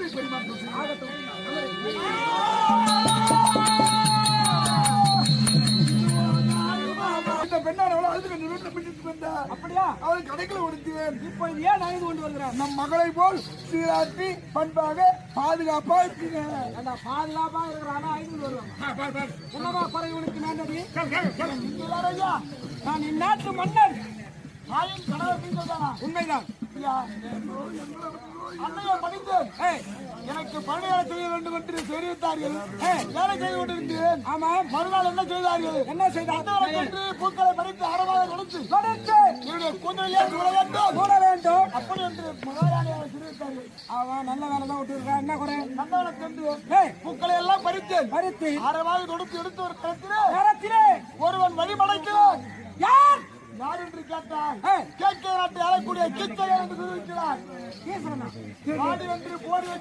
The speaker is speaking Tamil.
அன்பை பரிமாற்றம். இந்த பெண்ணானவளை பிடித்து வந்தா. அப்படியா? அவளை கடைக்குள்ள ஒடுத்துவேன். இப்போ இது ஏன் அழுது கொண்டு வருகிறார் நம் மகளை போல் சீராட்டி பண்பாக பாதுகாப்பா இருக்குங்க. அந்த பாதுகாப்பா இருக்கிறானா ஐந்து வருவாங்க. என்னவா பறவை உனக்கு நாண்டடி இங்க வேற ஐயா, நான் இந்நாட்டு மன்னன்? உண்மைதான். அன்னையை. ஏய், எனக்கு பணியாள செய்ய வேண்டும் என்று தெரிவித்தார்கள். வேலை செய்து கொண்டிருந்தேன் ஆமாம் மறுநாள் என்ன செய்தார்கள்? என்ன செய்தார்? சென்று பூக்களை பறித்து அறமாக கொடுத்து கொடுத்து. என்னுடைய கூந்தலையே சூழ வேண்டும். போட வேண்டும். அப்படி என்று மகாராணியை தெரிவித்தார்கள். அவன் நல்ல வேலை தான் விட்டுருக்கான் என்ன குறை? சென்று ஏய் பூக்களை எல்லாம் பறித்தேன். பருத்தி அறமாக கொடுத்து எடுத்து ஒரு களத்திலே நேரத்திலே ஒருவன் என்று கேட்டான். கேட்க நாட்டை அறக்கூடிய கீச்சை என்று ஈஸ்வரனா வாடி என்று போடி